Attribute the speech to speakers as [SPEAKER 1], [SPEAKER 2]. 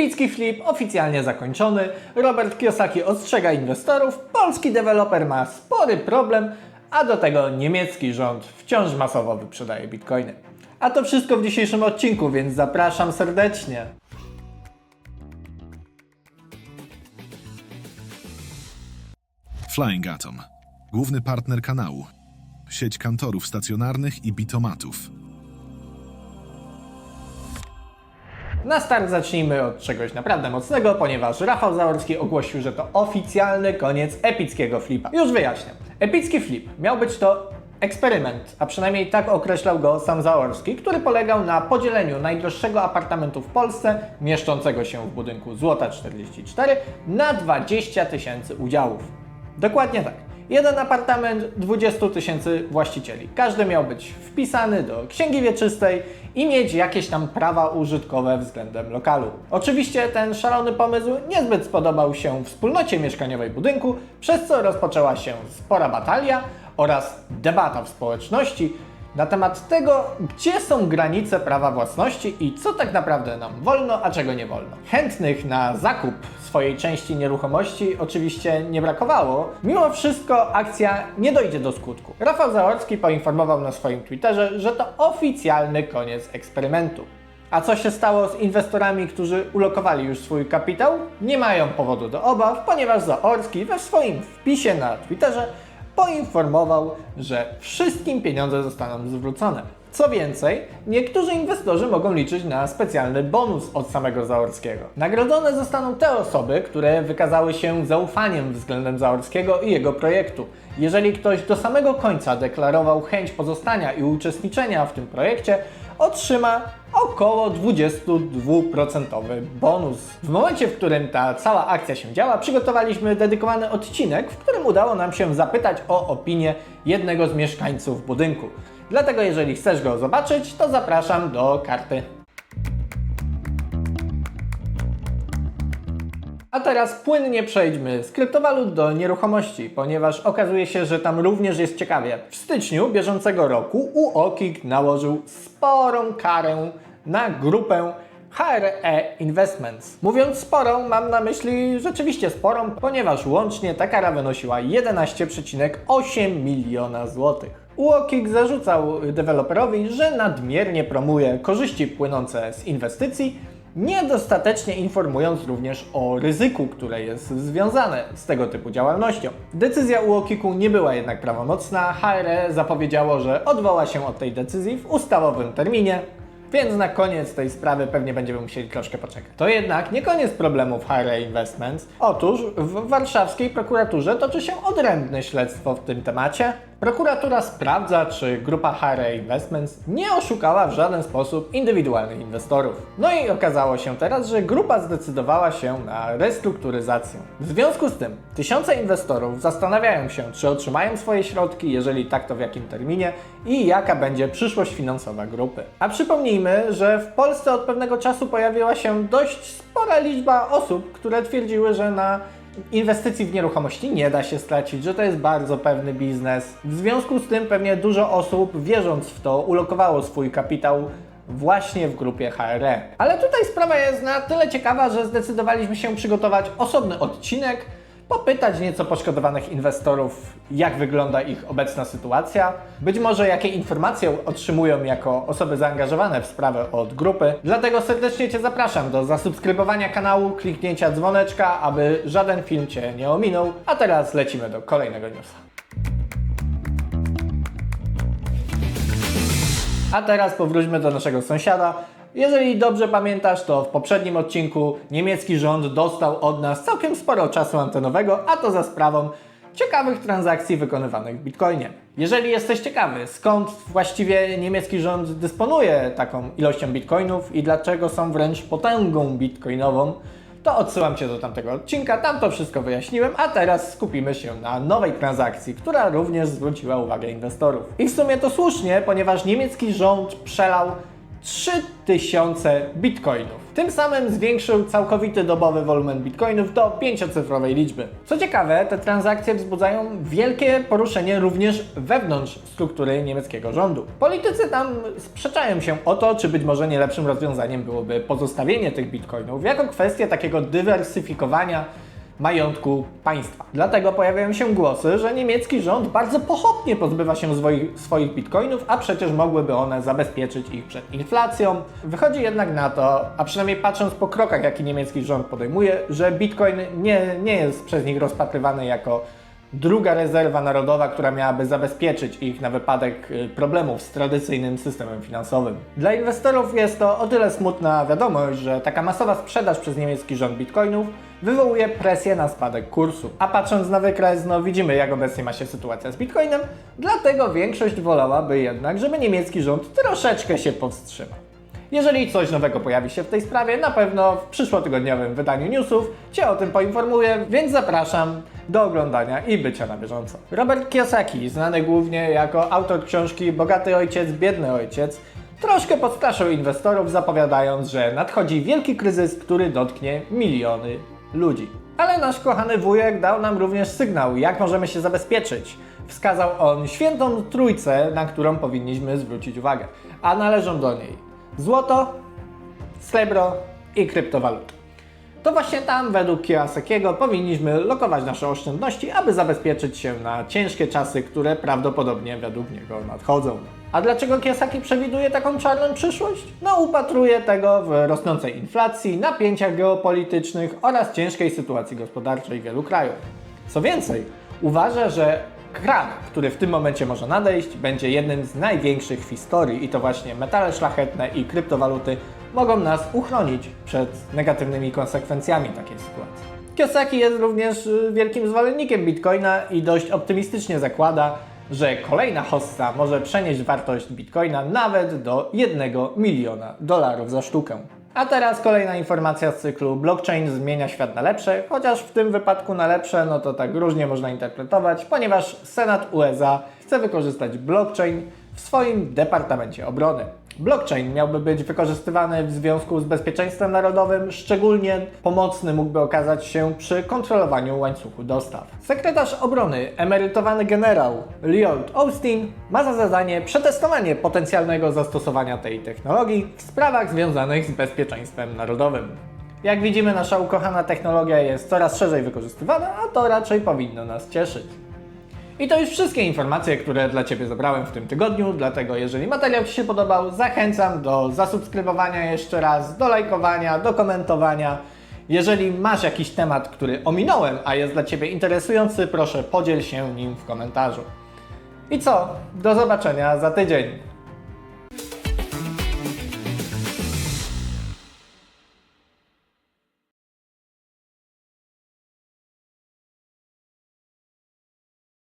[SPEAKER 1] Epicki flip oficjalnie zakończony, Robert Kiyosaki ostrzega inwestorów, polski deweloper ma spory problem, a do tego niemiecki rząd wciąż masowo wyprzedaje bitcoiny. A to wszystko w dzisiejszym odcinku, więc zapraszam serdecznie.
[SPEAKER 2] Flying Atom. Główny partner kanału. Sieć kantorów stacjonarnych i bitomatów.
[SPEAKER 1] Na start zacznijmy od czegoś naprawdę mocnego, ponieważ Rafał Zaorski ogłosił, że to oficjalny koniec epickiego flipa. Już wyjaśniam. Epicki flip miał być to eksperyment, a przynajmniej tak określał go sam Zaorski, który polegał na podzieleniu najdroższego apartamentu w Polsce, mieszczącego się w budynku Złota 44, na 20 tysięcy udziałów. Dokładnie tak. Jeden apartament, 20 tysięcy właścicieli. Każdy miał być wpisany do księgi wieczystej i mieć jakieś tam prawa użytkowe względem lokalu. Oczywiście ten szalony pomysł niezbyt spodobał się wspólnocie mieszkaniowej budynku, przez co rozpoczęła się spora batalia oraz debata w społeczności na temat tego, gdzie są granice prawa własności i co tak naprawdę nam wolno, a czego nie wolno. Chętnych na zakup swojej części nieruchomości oczywiście nie brakowało. Mimo wszystko akcja nie dojdzie do skutku. Rafał Zaorski poinformował na swoim Twitterze, że to oficjalny koniec eksperymentu. A co się stało z inwestorami, którzy ulokowali już swój kapitał? Nie mają powodu do obaw, ponieważ Zaorski we swoim wpisie na Twitterze poinformował, że wszystkim pieniądze zostaną zwrócone. Co więcej, niektórzy inwestorzy mogą liczyć na specjalny bonus od samego Zaorskiego. Nagrodzone zostaną te osoby, które wykazały się zaufaniem względem Zaorskiego i jego projektu. Jeżeli ktoś do samego końca deklarował chęć pozostania i uczestniczenia w tym projekcie, otrzyma około 22% bonus. W momencie, w którym ta cała akcja się działa, przygotowaliśmy dedykowany odcinek, w którym udało nam się zapytać o opinię jednego z mieszkańców budynku. Dlatego jeżeli chcesz go zobaczyć, to zapraszam do karty. A teraz płynnie przejdźmy z kryptowalut do nieruchomości, ponieważ okazuje się, że tam również jest ciekawie. W styczniu bieżącego roku UOKiK nałożył sporą karę na grupę HRE Investments. Mówiąc sporą, mam na myśli rzeczywiście sporą, ponieważ łącznie ta kara wynosiła 11,8 miliona złotych. UOKiK zarzucał deweloperowi, że nadmiernie promuje korzyści płynące z inwestycji, niedostatecznie informując również o ryzyku, które jest związane z tego typu działalnością. Decyzja UOKiK-u nie była jednak prawomocna. HRE zapowiedziało, że odwoła się od tej decyzji w ustawowym terminie. Więc na koniec tej sprawy pewnie będziemy musieli troszkę poczekać. To jednak nie koniec problemów HRE Investments. Otóż w warszawskiej prokuraturze toczy się odrębne śledztwo w tym temacie. Prokuratura sprawdza, czy grupa HRE Investments nie oszukała w żaden sposób indywidualnych inwestorów. No i okazało się teraz, że grupa zdecydowała się na restrukturyzację. W związku z tym tysiące inwestorów zastanawiają się, czy otrzymają swoje środki, jeżeli tak, to w jakim terminie i jaka będzie przyszłość finansowa grupy. A przypomnijmy, że w Polsce od pewnego czasu pojawiła się dość spora liczba osób, które twierdziły, że na inwestycji w nieruchomości nie da się stracić, że to jest bardzo pewny biznes. W związku z tym pewnie dużo osób, wierząc w to, ulokowało swój kapitał właśnie w grupie HRE. Ale tutaj sprawa jest na tyle ciekawa, że zdecydowaliśmy się przygotować osobny odcinek, popytać nieco poszkodowanych inwestorów, jak wygląda ich obecna sytuacja, być może jakie informacje otrzymują jako osoby zaangażowane w sprawę od grupy. Dlatego serdecznie Cię zapraszam do zasubskrybowania kanału, kliknięcia dzwoneczka, aby żaden film Cię nie ominął. A teraz lecimy do kolejnego newsa. A teraz powróćmy do naszego sąsiada. Jeżeli dobrze pamiętasz, to w poprzednim odcinku niemiecki rząd dostał od nas całkiem sporo czasu antenowego, a to za sprawą ciekawych transakcji wykonywanych w Bitcoinie. Jeżeli jesteś ciekawy, skąd właściwie niemiecki rząd dysponuje taką ilością bitcoinów i dlaczego są wręcz potęgą bitcoinową, to odsyłam Cię do tamtego odcinka, tam to wszystko wyjaśniłem, a teraz skupimy się na nowej transakcji, która również zwróciła uwagę inwestorów. I w sumie to słusznie, ponieważ niemiecki rząd przelał 3000 bitcoinów. Tym samym zwiększył całkowity dobowy wolumen bitcoinów do pięciocyfrowej liczby. Co ciekawe, te transakcje wzbudzają wielkie poruszenie również wewnątrz struktury niemieckiego rządu. Politycy tam sprzeczają się o to, czy być może nie lepszym rozwiązaniem byłoby pozostawienie tych bitcoinów jako kwestię takiego dywersyfikowania majątku państwa. Dlatego pojawiają się głosy, że niemiecki rząd bardzo pochopnie pozbywa się swoich, swoich bitcoinów, a przecież mogłyby one zabezpieczyć ich przed inflacją. Wychodzi jednak na to, a przynajmniej patrząc po krokach, jaki niemiecki rząd podejmuje, że bitcoin nie, nie jest przez nich rozpatrywany jako druga rezerwa narodowa, która miałaby zabezpieczyć ich na wypadek y, problemów z tradycyjnym systemem finansowym. Dla inwestorów jest to o tyle smutna wiadomość, że taka masowa sprzedaż przez niemiecki rząd bitcoinów wywołuje presję na spadek kursu. A patrząc na wykres, no widzimy jak obecnie ma się sytuacja z bitcoinem, dlatego większość wolałaby jednak, żeby niemiecki rząd troszeczkę się powstrzymał. Jeżeli coś nowego pojawi się w tej sprawie, na pewno w przyszłotygodniowym wydaniu newsów Cię o tym poinformuję, więc zapraszam do oglądania i bycia na bieżąco. Robert Kiyosaki, znany głównie jako autor książki Bogaty Ojciec, Biedny Ojciec, troszkę podstraszył inwestorów, zapowiadając, że nadchodzi wielki kryzys, który dotknie miliony ludzi. Ale nasz kochany wujek dał nam również sygnał, jak możemy się zabezpieczyć. Wskazał on świętą trójcę, na którą powinniśmy zwrócić uwagę, a należą do niej złoto, srebro i kryptowaluty. To właśnie tam, według Kiyosakiego, powinniśmy lokować nasze oszczędności, aby zabezpieczyć się na ciężkie czasy, które prawdopodobnie według niego nadchodzą. A dlaczego Kiyosaki przewiduje taką czarną przyszłość? No, upatruje tego w rosnącej inflacji, napięciach geopolitycznych oraz ciężkiej sytuacji gospodarczej wielu krajów. Co więcej, uważa, że krach, który w tym momencie może nadejść, będzie jednym z największych w historii i to właśnie metale szlachetne i kryptowaluty mogą nas uchronić przed negatywnymi konsekwencjami takiej sytuacji. Kiyosaki jest również y, wielkim zwolennikiem Bitcoina i dość optymistycznie zakłada, że kolejna hossa może przenieść wartość Bitcoina nawet do 1 miliona dolarów za sztukę. A teraz kolejna informacja z cyklu Blockchain zmienia świat na lepsze, chociaż w tym wypadku na lepsze, no to tak różnie można interpretować, ponieważ Senat USA chce wykorzystać blockchain w swoim Departamencie Obrony. Blockchain miałby być wykorzystywany w związku z bezpieczeństwem narodowym, szczególnie pomocny mógłby okazać się przy kontrolowaniu łańcuchu dostaw. Sekretarz obrony, emerytowany generał Lloyd Austin ma za zadanie przetestowanie potencjalnego zastosowania tej technologii w sprawach związanych z bezpieczeństwem narodowym. Jak widzimy, nasza ukochana technologia jest coraz szerzej wykorzystywana, a to raczej powinno nas cieszyć. I to już wszystkie informacje, które dla Ciebie zebrałem w tym tygodniu, dlatego jeżeli materiał Ci się podobał, zachęcam do zasubskrybowania jeszcze raz, do lajkowania, do komentowania. Jeżeli masz jakiś temat, który ominąłem, a jest dla Ciebie interesujący, proszę podziel się nim w komentarzu. I co? Do zobaczenia za tydzień.